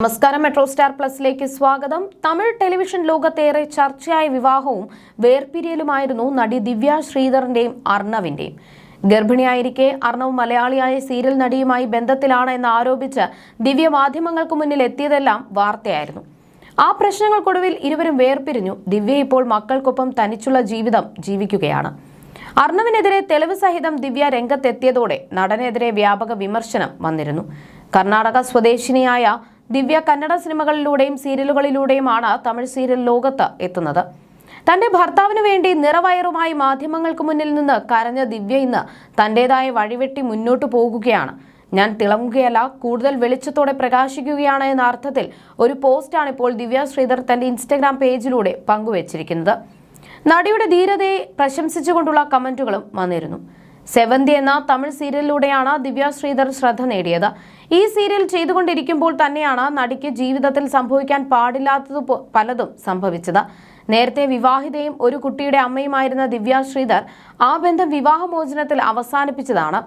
നമസ്കാരം. Metro star പ്ലസിലേക്ക് സ്വാഗതം. Tamil television ലോകത്തേറെ ചർച്ചയായ വിവാഹവും വേർപിരിയലുമായിരുന്നു നടി ദിവ്യ ശ്രീധറിന്റെയും അർണവിന്റെയും. ഗർഭിണിയായിരിക്കെ അർണവ് മലയാളിയായ സീരിയൽ നടിയുമായി ബന്ധത്തിലാണ് എന്ന് ആരോപിച്ച് ദിവ്യ മാധ്യമങ്ങൾക്ക് മുന്നിൽ എത്തിയതെല്ലാം വാർത്തയായിരുന്നു. ആ പ്രശ്നങ്ങൾക്കൊടുവിൽ ഇരുവരും വേർപിരിഞ്ഞു. ദിവ്യ ഇപ്പോൾ മക്കൾക്കൊപ്പം തനിച്ചുള്ള ജീവിതം ജീവിക്കുകയാണ്. അർണവിനെതിരെ തെളിവ് സഹിതം ദിവ്യ രംഗത്തെത്തിയതോടെ നടനെതിരെ വ്യാപക വിമർശനം വന്നിരുന്നു. കർണാടക സ്വദേശിനിയായ ദിവ്യ കന്നഡ സിനിമകളിലൂടെയും സീരിയലുകളിലൂടെയുമാണ് തമിഴ് സീരിയൽ ലോകത്ത് എത്തുന്നത്. തന്റെ ഭർത്താവിന് വേണ്ടി നിറവയറുമായി മാധ്യമങ്ങൾക്ക് മുന്നിൽ നിന്ന് കരഞ്ഞ ദിവ്യ ഇന്ന് തന്റേതായ വഴിവെട്ടി മുന്നോട്ടു പോകുകയാണ്. ഞാൻ തിളങ്ങുകയല്ല കൂടുതൽ വെളിച്ചത്തോടെ പ്രകാശിക്കുകയാണ് എന്ന അർത്ഥത്തിൽ ഒരു പോസ്റ്റാണ് ഇപ്പോൾ ദിവ്യ ശ്രീധർ തന്റെ ഇൻസ്റ്റഗ്രാം പേജിലൂടെ പങ്കുവച്ചിരിക്കുന്നത്. നടിയുടെ ധീരതയെ പ്രശംസിച്ചുകൊണ്ടുള്ള കമന്റുകളും വന്നിരുന്നു. സെവന്തി എന്ന തമിഴ് സീരിയലിലൂടെയാണ് ദിവ്യ ശ്രീധർ ശ്രദ്ധ നേടിയത്. ഈ സീരിയൽ ചെയ്തുകൊണ്ടിരിക്കുമ്പോൾ തന്നെയാണ് നടിക്ക് ജീവിതത്തിൽ സംഭവിക്കാൻ പാടില്ലാത്തത് പലതും സംഭവിച്ചത്. നേരത്തെ വിവാഹിതയും ഒരു കുട്ടിയുടെ അമ്മയുമായിരുന്ന ദിവ്യ ശ്രീധർ ആ ബന്ധം വിവാഹമോചനത്തിൽ അവസാനിപ്പിച്ചതാണ്.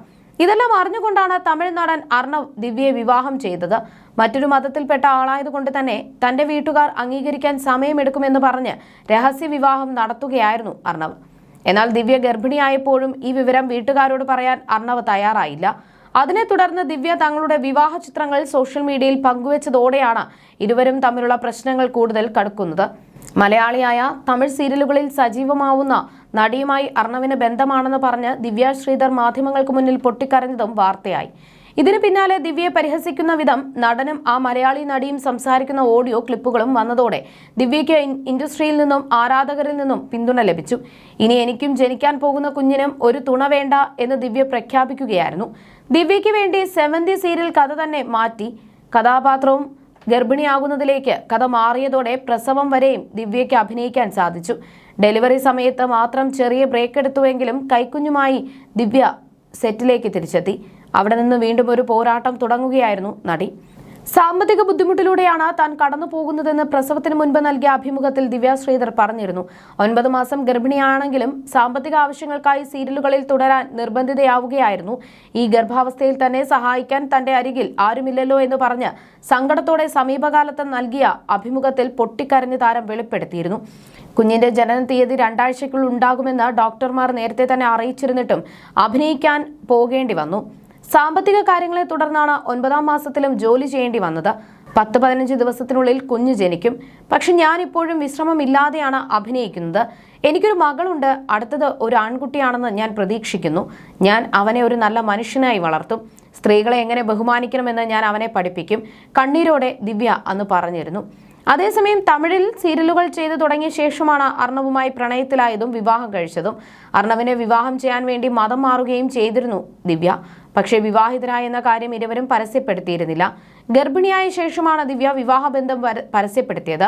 ഇതെല്ലാം അറിഞ്ഞുകൊണ്ടാണ് തമിഴ് നടൻ അർണവ് ദിവ്യയെ വിവാഹം ചെയ്തത്. മറ്റൊരു മതത്തിൽപ്പെട്ട ആളായതുകൊണ്ട് തന്നെ തന്റെ വീട്ടുകാർ അംഗീകരിക്കാൻ സമയമെടുക്കുമെന്ന് പറഞ്ഞ് രഹസ്യ വിവാഹം നടത്തുകയായിരുന്നു അർണവ്. എന്നാൽ ദിവ്യ ഗർഭിണിയായപ്പോഴും ഈ വിവരം വീട്ടുകാരോട് പറയാൻ അർണവ് തയ്യാറായില്ല. അതിനെ തുടർന്ന് ദിവ്യ തങ്ങളുടെ വിവാഹ ചിത്രങ്ങൾ സോഷ്യൽ മീഡിയയിൽ പങ്കുവച്ചതോടെയാണ് ഇരുവരും തമ്മിലുള്ള പ്രശ്നങ്ങൾ കൂടുതൽ കടുക്കുന്നത്. മലയാളിയായ തമിഴ് സീരിയലുകളിൽ സജീവമാവുന്ന നടിയുമായി അർണവിന് ബന്ധമാണെന്ന് പറഞ്ഞ് ദിവ്യ ശ്രീധർ മാധ്യമങ്ങൾക്ക് മുന്നിൽ പൊട്ടിക്കരഞ്ഞതും വാർത്തയായി. ഇതിന് പിന്നാലെ ദിവ്യയെ പരിഹസിക്കുന്ന വിധം നടനും ആ മലയാളി നടിയും സംസാരിക്കുന്ന ഓഡിയോ ക്ലിപ്പുകളും വന്നതോടെ ദിവ്യയ്ക്ക് ഇൻ- ഇൻഡസ്ട്രിയിൽ നിന്നും ആരാധകരിൽ നിന്നും പിന്തുണ ലഭിച്ചു. ഇനി എനിക്കും ജനിക്കാൻ പോകുന്ന കുഞ്ഞിനും ഒരു തുണ വേണ്ട എന്ന് ദിവ്യ പ്രഖ്യാപിക്കുകയായിരുന്നു. ദിവ്യയ്ക്ക് വേണ്ടി സെവന്തി സീരിയൽ കഥ തന്നെ മാറ്റി. കഥാപാത്രവും ഗർഭിണിയാകുന്നതിലേക്ക് കഥ മാറിയതോടെ പ്രസവം വരെയും ദിവ്യയ്ക്ക് അഭിനയിക്കാൻ സാധിച്ചു. ഡെലിവറി സമയത്ത് മാത്രം ചെറിയ ബ്രേക്ക് എടുത്തുവെങ്കിലും കൈക്കുഞ്ഞുമായി ദിവ്യ സെറ്റിലേക്ക് തിരിച്ചെത്തി. അവിടെ നിന്ന് വീണ്ടും ഒരു പോരാട്ടം തുടങ്ങുകയായിരുന്നു നടി. സാമ്പത്തിക ബുദ്ധിമുട്ടിലൂടെയാണ് താൻ കടന്നു പോകുന്നതെന്ന് പ്രസവത്തിന് മുൻപ് നൽകിയ അഭിമുഖത്തിൽ ദിവ്യ ശ്രീധർ പറഞ്ഞിരുന്നു. ഒൻപത് മാസം ഗർഭിണിയാണെങ്കിലും സാമ്പത്തിക ആവശ്യങ്ങൾക്കായി സീരിയലുകളിൽ തുടരാൻ നിർബന്ധിതയാവുകയായിരുന്നു. ഈ ഗർഭാവസ്ഥയിൽ തന്നെ സഹായിക്കാൻ തന്റെ അരികിൽ ആരുമില്ലല്ലോ എന്ന് പറഞ്ഞ് സങ്കടത്തോടെ സമീപകാലത്ത് നൽകിയ അഭിമുഖത്തിൽ പൊട്ടിക്കരഞ്ഞ് താരം വെളിപ്പെടുത്തിയിരുന്നു. കുഞ്ഞിന്റെ ജനന തീയതി രണ്ടാഴ്ചയ്ക്കുള്ളിൽ ഉണ്ടാകുമെന്ന് ഡോക്ടർമാർ നേരത്തെ തന്നെ അറിയിച്ചിരുന്നിട്ടും അഭിനയിക്കാൻ പോകേണ്ടി വന്നു. സാമ്പത്തിക കാര്യങ്ങളെ തുടർന്നാണ് ഒൻപതാം മാസത്തിലും ജോലി ചെയ്യേണ്ടി വന്നത്. പത്ത് പതിനഞ്ച് ദിവസത്തിനുള്ളിൽ കുഞ്ഞ് ജനിക്കും. പക്ഷെ ഞാൻ ഇപ്പോഴും വിശ്രമമില്ലാതെയാണ് അഭിനയിക്കുന്നത്. എനിക്കൊരു മകളുണ്ട്. അടുത്തത് ഒരു ആൺകുട്ടിയാണെന്ന് ഞാൻ പ്രതീക്ഷിക്കുന്നു. ഞാൻ അവനെ ഒരു നല്ല മനുഷ്യനായി വളർത്തും. സ്ത്രീകളെ എങ്ങനെ ബഹുമാനിക്കണമെന്ന് ഞാൻ അവനെ പഠിപ്പിക്കും. കണ്ണീരോടെ ദിവ്യ അന്ന് പറഞ്ഞിരുന്നു. അതേസമയം തമിഴിൽ സീരിയലുകൾ ചെയ്തു തുടങ്ങിയ ശേഷമാണ് അർണവുമായി പ്രണയത്തിലായതും വിവാഹം കഴിച്ചതും. അർണവിനെ വിവാഹം ചെയ്യാൻ വേണ്ടി മതം മാറുകയും ചെയ്തിരുന്നു ദിവ്യ. പക്ഷേ വിവാഹിതനായ എന്ന കാര്യം ഇരുവരും പരസ്യപ്പെടുത്തിയിരുന്നില്ല. ഗർഭിണിയായ ശേഷമാണ് ദിവ്യ വിവാഹബന്ധം പരസ്യപ്പെടുത്തിയത്.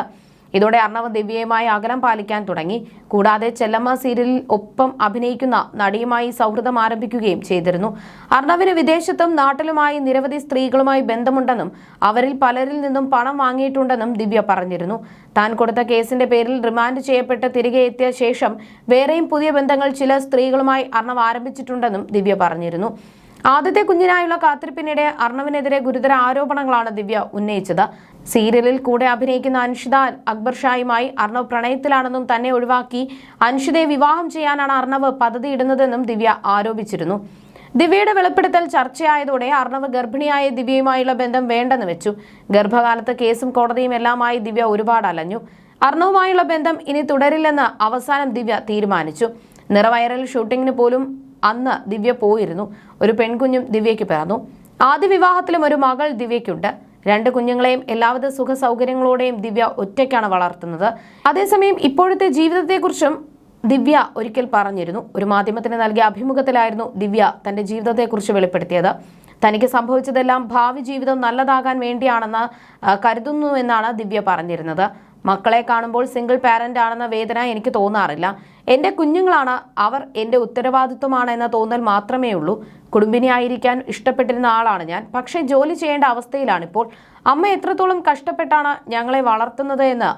ഇതോടെ അർണവ് ദിവ്യയുമായി അകലം പാലിക്കാൻ തുടങ്ങി. കൂടാതെ ചെല്ലമ്മ സീരിയലിൽ ഒപ്പം അഭിനയിക്കുന്ന നടിയുമായി സൗഹൃദം ആരംഭിക്കുകയും ചെയ്തിരുന്നു. അർണവിന് വിദേശത്തും നാട്ടിലുമായി നിരവധി സ്ത്രീകളുമായി ബന്ധമുണ്ടെന്നും അവരിൽ പലരിൽ നിന്നും പണം വാങ്ങിയിട്ടുണ്ടെന്നും ദിവ്യ പറഞ്ഞിരുന്നു. താൻ കൊടുത്ത കേസിന്റെ പേരിൽ റിമാൻഡ് ചെയ്യപ്പെട്ട് തിരികെ എത്തിയ ശേഷം വേറെയും പുതിയ ബന്ധങ്ങൾ ചില സ്ത്രീകളുമായി അർണവ് ആരംഭിച്ചിട്ടുണ്ടെന്നും ദിവ്യ പറഞ്ഞിരുന്നു. ആദ്യത്തെ കുഞ്ഞിനായുള്ള കാത്തിരിപ്പിനിടെ അർണവിനെതിരെ ഗുരുതര ആരോപണങ്ങളാണ് ദിവ്യ ഉന്നയിച്ചത്. സീരിയലിൽ കൂടെ അഭിനയിക്കുന്ന അൻഷിത അക്ബർ ഷായുമായി അർണവ് പ്രണയത്തിലാണെന്നും തന്നെ ഒഴിവാക്കി അൻഷിതയെ വിവാഹം ചെയ്യാനാണ് അർണവ് പദ്ധതിയിടുന്നതെന്നും ദിവ്യ ആരോപിച്ചിരുന്നു. ദിവ്യയുടെ വെളിപ്പെടുത്തൽ ചർച്ചയായതോടെ അർണവ് ഗർഭിണിയായ ദിവ്യയുമായുള്ള ബന്ധം വേണ്ടെന്ന് വെച്ചു. ഗർഭകാലത്ത് കേസും കോടതിയും എല്ലാമായി ദിവ്യ ഒരുപാട് അലഞ്ഞു. അർണവുമായുള്ള ബന്ധം ഇനി തുടരില്ലെന്ന് അവസാനം ദിവ്യ തീരുമാനിച്ചു. നിറവൈറൽ ഷൂട്ടിങ്ങിന് പോലും അന്ന് ദിവ്യ പോയിരുന്നു. ഒരു പെൺകുഞ്ഞും ദിവ്യയ്ക്ക് പിറന്നു. ആദ്യ വിവാഹത്തിലും ഒരു മകൾ ദിവ്യയ്ക്കുണ്ട്. രണ്ട് കുഞ്ഞുങ്ങളെയും എല്ലാവിധ സുഖ സൗകര്യങ്ങളോടെയും ദിവ്യ ഒറ്റയ്ക്കാണ് വളർത്തുന്നത്. അതേസമയം ഇപ്പോഴത്തെ ജീവിതത്തെക്കുറിച്ചും ദിവ്യ ഒരിക്കൽ പറഞ്ഞിരുന്നു. ഒരു മാധ്യമത്തിന് നൽകിയ അഭിമുഖത്തിലായിരുന്നു ദിവ്യ തന്റെ ജീവിതത്തെക്കുറിച്ച് വെളിപ്പെടുത്തിയത്. തനിക്ക് സംഭവിച്ചതെല്ലാം ഭാവി ജീവിതം നല്ലതാകാൻ വേണ്ടിയാണെന്ന് കരുതുന്നു എന്നാണ് ദിവ്യ പറഞ്ഞിരുന്നത്. മക്കളെ കാണുമ്പോൾ സിംഗിൾ പാരന്റ് ആണെന്ന വേദന എനിക്ക് തോന്നാറില്ല. എന്റെ കുഞ്ഞുങ്ങളാണ് അവർ എന്റെ ഉത്തരവാദിത്വമാണ് എന്ന തോന്നൽ മാത്രമേ ഉള്ളൂ. കുടുംബിനിയായിരിക്കാൻ ഇഷ്ടപ്പെട്ടിരുന്ന ആളാണ് ഞാൻ. പക്ഷേ ജോലി ചെയ്യേണ്ട അവസ്ഥയിലാണിപ്പോൾ. അമ്മ എത്രത്തോളം കഷ്ടപ്പെട്ടാണ് ഞങ്ങളെ വളർത്തുന്നത് എന്ന്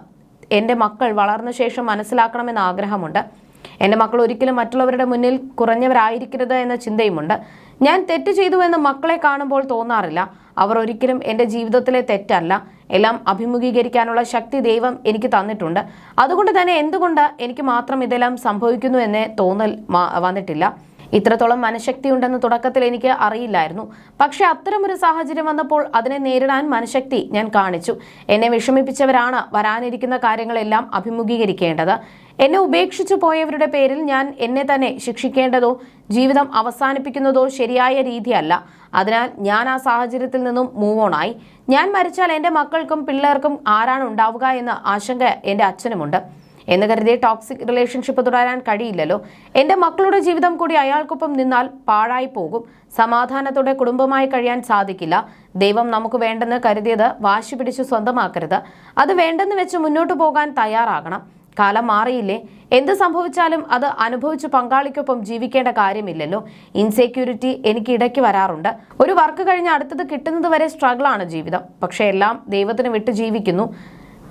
എന്റെ മക്കൾ വളർന്ന ശേഷം മനസ്സിലാക്കണമെന്ന് ആഗ്രഹമുണ്ട്. എന്റെ മക്കൾ ഒരിക്കലും മറ്റുള്ളവരുടെ മുന്നിൽ കുറഞ്ഞവരായിരിക്കരുത് എന്ന ചിന്തയുമുണ്ട്. ഞാൻ തെറ്റ് ചെയ്തു എന്ന് മക്കളെ കാണുമ്പോൾ തോന്നാറില്ല. അവർ ഒരിക്കലും എന്റെ ജീവിതത്തിലെ തെറ്റല്ല. എല്ലാം അഭിമുഖീകരിക്കാനുള്ള ശക്തി ദൈവം എനിക്ക് തന്നിട്ടുണ്ട്. അതുകൊണ്ട് തന്നെ എന്തുകൊണ്ട് എനിക്ക് മാത്രം ഇതെല്ലാം സംഭവിക്കുന്നു എന്ന തോന്നൽ വന്നിട്ടില്ല? ഇത്രത്തോളം മനഃശക്തി ഉണ്ടെന്ന് തുടക്കത്തിൽ എനിക്ക് അറിയില്ലായിരുന്നു. പക്ഷെ അത്തരമൊരു സാഹചര്യം വന്നപ്പോൾ അതിനെ നേരിടാൻ മനഃശക്തി ഞാൻ കാണിച്ചു. എന്നെ വിഷമിപ്പിച്ചവരാണ് വരാനിരിക്കുന്ന കാര്യങ്ങളെല്ലാം അഭിമുഖീകരിക്കേണ്ടത്. എന്നെ ഉപേക്ഷിച്ചു പോയവരുടെ പേരിൽ ഞാൻ എന്നെ തന്നെ ശിക്ഷിക്കേണ്ടതോ ജീവിതം അവസാനിപ്പിക്കുന്നതോ ശരിയായ രീതിയല്ല. അതിനാൽ ഞാൻ ആ സാഹചര്യത്തിൽ നിന്നും മൂവ് ഓൺ ആയി. ഞാൻ മരിച്ചാൽ എന്റെ മക്കൾക്കും പിള്ളേർക്കും ആരാണ് ഉണ്ടാവുക എന്ന ആശങ്ക എന്റെ അച്ഛനുമുണ്ട്. എന്ന് കരുതി ടോക്സിക് റിലേഷൻഷിപ്പ് തുടരാൻ കഴിയില്ലല്ലോ. എന്റെ മക്കളുടെ ജീവിതം കൂടി അയാൾക്കൊപ്പം നിന്നാൽ പാഴായി പോകും. സമാധാനത്തോടെ കുടുംബമായി കഴിയാൻ സാധിക്കില്ല. ദൈവം നമുക്ക് വേണ്ടെന്ന് കരുതിയത് വാശി പിടിച്ച് സ്വന്തമാക്കരുത്. അത് വേണ്ടെന്ന് വെച്ച് മുന്നോട്ട് പോകാൻ തയ്യാറാകണം. കാലം മാറിയില്ലേ? എന്ത് സംഭവിച്ചാലും അത് അനുഭവിച്ച് പങ്കാളിക്കൊപ്പം ജീവിക്കേണ്ട കാര്യമില്ലല്ലോ. ഇൻസെക്യൂരിറ്റി എനിക്ക് ഇടയ്ക്ക് വരാറുണ്ട്. ഒരു വർക്ക് കഴിഞ്ഞ് അടുത്തത് കിട്ടുന്നത് വരെ സ്ട്രഗിളാണ് ജീവിതം. പക്ഷെ എല്ലാം ദൈവത്തിന് വിട്ട് ജീവിക്കുന്നു.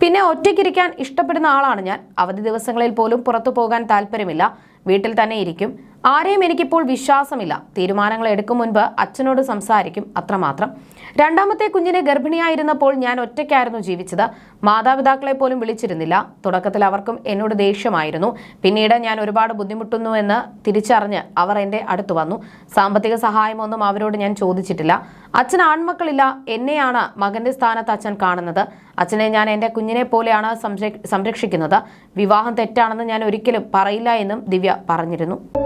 പിന്നെ ഒറ്റയ്ക്കിരിക്കാൻ ഇഷ്ടപ്പെടുന്ന ആളാണ് ഞാൻ. അവധി ദിവസങ്ങളിൽ പോലും പുറത്തു പോകാൻ താല്പര്യമില്ല. വീട്ടിൽ തന്നെ ഇരിക്കും. ആരെയും എനിക്കിപ്പോൾ വിശ്വാസമില്ല. തീരുമാനങ്ങൾ എടുക്കും മുൻപ് അച്ഛനോട് സംസാരിക്കും അത്രമാത്രം. രണ്ടാമത്തെ കുഞ്ഞിനെ ഗർഭിണിയായിരുന്നപ്പോൾ ഞാൻ ഒറ്റയ്ക്കായിരുന്നു ജീവിച്ചത്. മാതാപിതാക്കളെ പോലും വിളിച്ചിരുന്നില്ല. തുടക്കത്തിൽ അവർക്കും എന്നോട് ദേഷ്യമായിരുന്നു. പിന്നീട് ഞാൻ ഒരുപാട് ബുദ്ധിമുട്ടുന്നു എന്ന് തിരിച്ചറിഞ്ഞ് അവർ എന്റെ അടുത്ത് വന്നു. സാമ്പത്തിക സഹായമൊന്നും അവരോട് ഞാൻ ചോദിച്ചിട്ടില്ല. അച്ഛൻ ആൺമക്കളില്ല. എന്നെയാണ് മകന്റെ സ്ഥാനത്ത് അച്ഛൻ കാണുന്നത്. അച്ഛനെ ഞാൻ എന്റെ കുഞ്ഞിനെ പോലെയാണ് സംരക്ഷ- സംരക്ഷിക്കുന്നത്. വിവാഹം തെറ്റാണെന്ന് ഞാൻ ഒരിക്കലും പറയില്ല എന്നും ദിവ്യ പറഞ്ഞിരുന്നു.